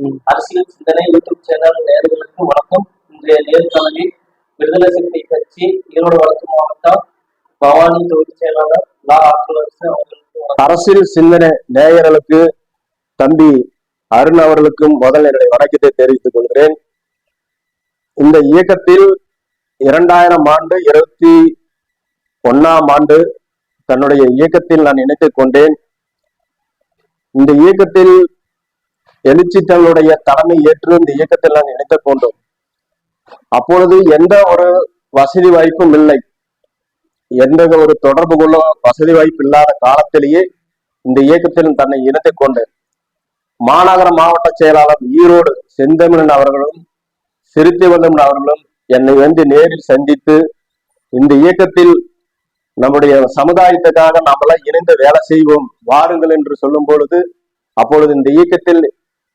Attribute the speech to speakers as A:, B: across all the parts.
A: அரசியல் சிந்தனை YouTube channel நேர்களுக்கு வணக்கம். இன்றைய நேர்காணலில் விடுதலை சிறுத்தை கட்சி ஈரோடு வடக்கு மாவட்டம் பவானி தொகுதி செயலாளர் லா ஆற்றலரசு அவர்களுக்கு
B: அரசியல் சிந்தனை நேயர்களுக்கு தம்பி அருண் அவர்களுக்கும் முதல் என்னுடைய வணக்கத்தை தெரிவித்துக் கொள்கிறேன். இந்த இயக்கத்தில் இரண்டாயிரம் ஆண்டு இருபத்தி ஒன்னாம் ஆண்டு தன்னுடைய இயக்கத்தில் நான் இணைத்துக் கொண்டேன். இந்த இயக்கத்தில் எழுச்சி தன்னுடைய தலைமை ஏற்று இந்த இயக்கத்தில் நான் இணைத்துக் கொண்டோம் அப்பொழுது எந்த ஒரு வசதி வாய்ப்பும் இல்லை. எந்த ஒரு தொடர்பு கொள்ள வசதி வாய்ப்பு இல்லாத காலத்திலேயே இந்த இயக்கத்தில் தன்னை இணைத்துக் கொண்டு மாநகர மாவட்ட செயலாளர் ஈரோடு செந்தமிழன் அவர்களும் சிறுத்தைவந்தன் அவர்களும் என்னை வந்து நேரில் சந்தித்து இந்த இயக்கத்தில் நம்முடைய சமுதாயத்துக்காக நாமெல்லாம் இணைந்து வேலை செய்வோம் வாருங்கள் என்று சொல்லும் பொழுது அப்பொழுது இந்த இயக்கத்தில்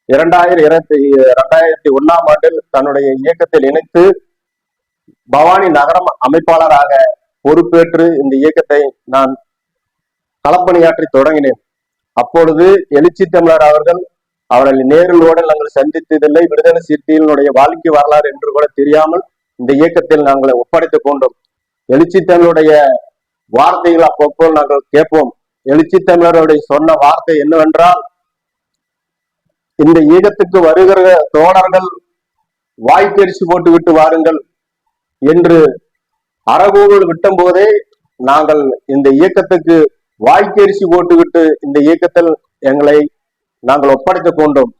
B: இரண்டாயிரம் இருபத்தி இரண்டாயிரத்தி ஒன்னாம் ஆண்டில் தன்னுடைய இயக்கத்தில் இணைத்து பவானி நகரம் அமைப்பாளராக பொறுப்பேற்று இந்த இயக்கத்தை நான் களப்பணியாற்றி தொடங்கினேன். அப்பொழுது எழுச்சி தமிழர் அவர்கள் அவர்கள் நேரிலோடு நாங்கள் சந்தித்ததில்லை. விடுதலை சிறுத்தைகளுடைய வாழ்க்கை வரலாறு என்று கூட தெரியாமல் இந்த இயக்கத்தில் நாங்கள் ஒப்படைத்துக் கொண்டோம். எழுச்சி தமிழுடைய வார்த்தைகள் அப்பப்போ நாங்கள் கேட்போம். எழுச்சி தமிழருடைய சொன்ன வார்த்தை என்னவென்றால் இந்த இயக்கத்துக்கு வருகிற தோழர்கள் வாய்ப்பரிசு போட்டு விட்டு வாருங்கள் என்று அறகூவல் விட்டும் போதே நாங்கள் இந்த இயக்கத்துக்கு வாய்க்கரிசி போட்டுவிட்டு இந்த இயக்கத்தில் எங்களை நாங்கள் ஒப்படைத்துக் கொண்டோம்.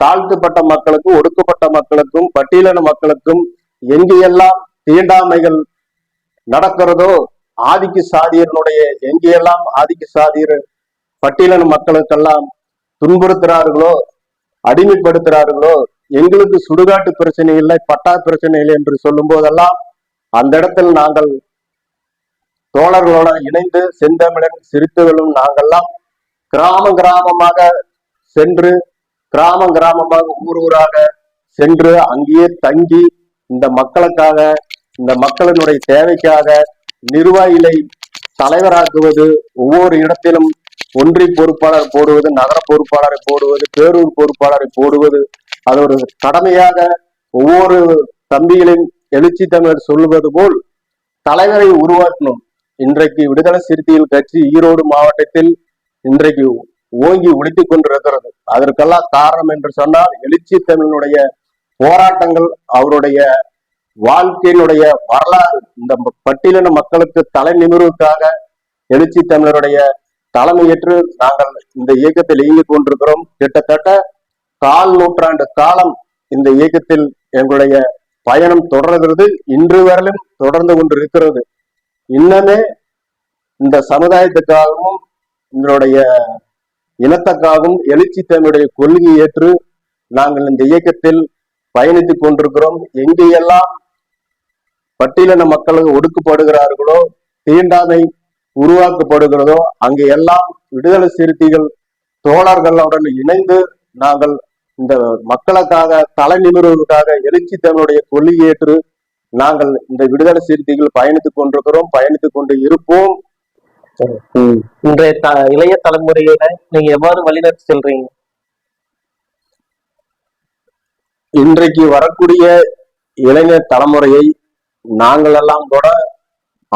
B: தாழ்த்தப்பட்ட மக்களுக்கும் ஒடுக்கப்பட்ட மக்களுக்கும் பட்டியலின மக்களுக்கும் எங்கேயெல்லாம் தீண்டாமைகள் நடக்கிறதோ ஆதிக்க சாதியர்களுடைய எங்கேயெல்லாம் ஆதிக்க சாதியர் பட்டியலின மக்களுக்கெல்லாம் துன்புறுத்துறார்களோ அடிமைப்படுத்துறார்களோ எங்களுக்கு சுடுகாட்டு பிரச்சனை இல்லை பட்டா பிரச்சனை இல்லை என்று சொல்லும் போதெல்லாம் அந்த இடத்தில் நாங்கள் தோழர்களோட இணைந்து செந்தமிழன் சிரித்துகளும் நாங்கெல்லாம் கிராம கிராமமாக சென்று கிராம கிராமமாக ஊர் ஊராக சென்று அங்கேயே தங்கி இந்த மக்களுக்காக இந்த மக்களினுடைய தேவைக்காக நிர்வாகிகளை தலைவராக்குவது ஒவ்வொரு இடத்திலும் ஒன்றிய பொறுப்பாளர் போடுவது நகர பொறுப்பாளரை போடுவது பேரூர் பொறுப்பாளரை போடுவது அது ஒரு கடமையாக ஒவ்வொரு தம்பிகளின் எழுச்சி தமிழர் சொல்லுவது போல் தலைவரை உருவாக்கணும். இன்றைக்கு விடுதலை சிறுத்தைகள் கட்சி ஈரோடு மாவட்டத்தில் இன்றைக்கு ஓங்கி ஒழித்துக் கொண்டிருக்கிறது. அதற்கெல்லாம் காரணம் என்று சொன்னால் எழுச்சி தமிழனுடைய போராட்டங்கள் அவருடைய வாழ்க்கையினுடைய வரலாறு இந்த பட்டியலின மக்களுக்கு தலை நிமிர்வுக்காக எழுச்சி தமிழருடைய தலைமையேற்று நாங்கள் இந்த இயக்கத்தில் இயங்கிக் கொண்டிருக்கிறோம். கிட்டத்தட்ட கால் நூற்றாண்டு காலம் இந்த இயக்கத்தில் எங்களுடைய பயணம் தொடர்கிறது. இன்று வரையிலும் தொடர்ந்து கொண்டிருக்கிறது. இன்னமே இந்த சமுதாயத்துக்காகவும் எங்களுடைய இனத்துக்காகவும் எழுச்சி தன்னுடைய கொள்கை ஏற்று நாங்கள் இந்த இயக்கத்தில் பயணித்துக் கொண்டிருக்கிறோம். எங்கேயெல்லாம் பட்டியலின மக்களுக்கு ஒடுக்கப்படுகிறார்களோ தீண்டாமை உருவாக்கப்படுகிறதோ அங்கே எல்லாம் விடுதலை சிறுத்தைகள் தோழர்களுடன் இணைந்து நாங்கள் இந்த மக்களுக்காக தலை நிமிர்வுக்காக எழுச்சி தமிழுடைய கொள்கையேற்று நாங்கள் இந்த விடுதலை சிறுத்தைகள் பயணித்துக் கொண்டிருக்கிறோம் பயணித்துக் கொண்டு இருப்போம்.
A: இன்றைய த- இளைய தலைமுறையில நீங்க எவ்வாறு வழிநடத்தி செல்றீங்க?
B: இன்றைக்கு வரக்கூடிய இளைஞர் தலைமுறையை நாங்கள் எல்லாம் கூட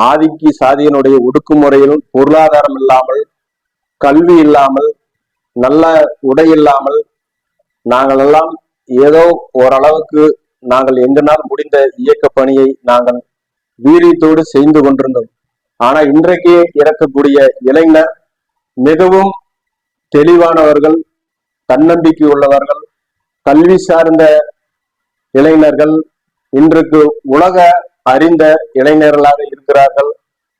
B: ஆதிக்கி சாதியினுடைய ஒடுக்குமுறையிலும் பொருளாதாரம் இல்லாமல் கல்வி இல்லாமல் நல்ல உடை இல்லாமல் நாங்கள் எல்லாம் ஏதோ ஓரளவுக்கு நாங்கள் எங்கனால் முடிந்த இயக்க பணியை நாங்கள் வீரியத்தோடு செய்து கொண்டிருந்தோம். ஆனா இன்றைக்கு இறக்கக்கூடிய இளைஞர் மிகவும் தெளிவானவர்கள் தன்னம்பிக்கை உள்ளவர்கள் கல்வி சார்ந்த இளைஞர்கள் இன்றைக்கு உலக அறிந்த இளைஞர்களாக இருக்கிறார்கள்.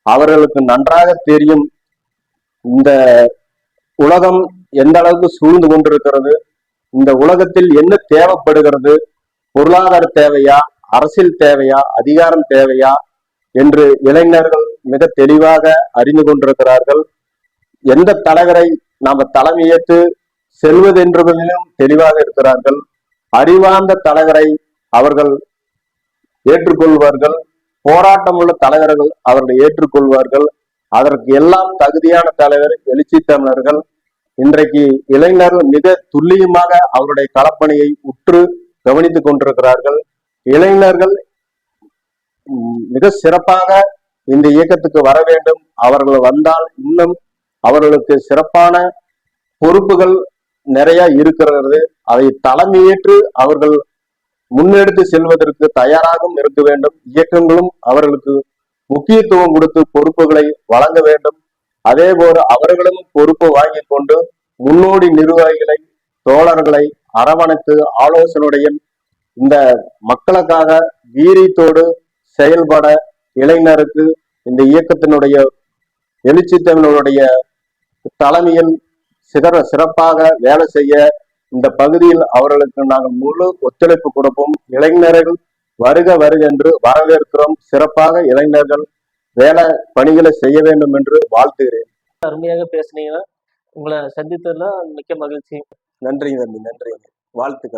B: அவர்களுக்கு நன்றாக தெரியும் இந்த உலகம் எந்த அளவுக்கு சூழ்ந்து கொண்டிருக்கிறது இந்த உலகத்தில் என்ன தேவைப்படுகிறது பொருளாதார தேவையா அரசியல் தேவையா அதிகாரம் தேவையா என்று இளைஞர்கள் மிக தெளிவாக அறிந்து கொண்டிருக்கிறார்கள். எந்த தலைவரை நாம தலைமையேற்று செல்வது என்பதிலும் தெளிவாக இருக்கிறார்கள். அறிவார்ந்த தலைவரை அவர்கள் ஏற்றுக்கொள்வார்கள். போராட்டம் உள்ள தலைவர்கள் அவர்களை ஏற்றுக்கொள்வார்கள். அதற்கு எல்லாம் தகுதியான தலைவர் எழுச்சி தமிழர்கள். இன்றைக்கு இளைஞர்கள் மிக துல்லியமாக அவருடைய களப்பணியை உற்று கவனித்துக் கொண்டிருக்கிறார்கள். இளைஞர்கள் மிக சிறப்பாக இந்த இயக்கத்துக்கு வர வேண்டும். அவர்கள் வந்தால் இன்னும் அவர்களுக்கு சிறப்பான பொறுப்புகள் நிறைய இருக்கிறது. அதை தலைமையேற்று அவர்கள் முன்னெடுத்து செல்வதற்கு தயாராகவும் இருக்க வேண்டும். இயக்கங்களும் அவர்களுக்கு முக்கியத்துவம் கொடுத்து பொறுப்புகளை வழங்க வேண்டும். அதே போல அவர்களும் பொறுப்பு வாங்கி கொண்டு முன்னோடி நிர்வாகிகளை தோழர்களை அரவணைத்து ஆலோசனையுடன் இந்த மக்களுக்காக வீரியத்தோடு செயல்பட இளைஞருக்கு இந்த இயக்கத்தினுடைய எழுச்சித்தவனுடைய தலைமையில் சிதற சிறப்பாக வேலை செய்ய இந்த பகுதியில் அவர்களுக்கு நாங்கள் முழு ஒத்துழைப்பு கொடுப்போம். இளைஞர்கள் வருக வருக என்று வரவேற்கிறோம். சிறப்பாக இளைஞர்கள் வேலை பணிகளை செய்ய வேண்டும் என்று வாழ்த்துகிறேன்.
A: அருமையாக பேசுனீங்கன்னா உங்களை சந்தித்ததுல மிக்க மகிழ்ச்சி.
B: நன்றி தம்பி நன்றி. வாழ்த்துக்கள்.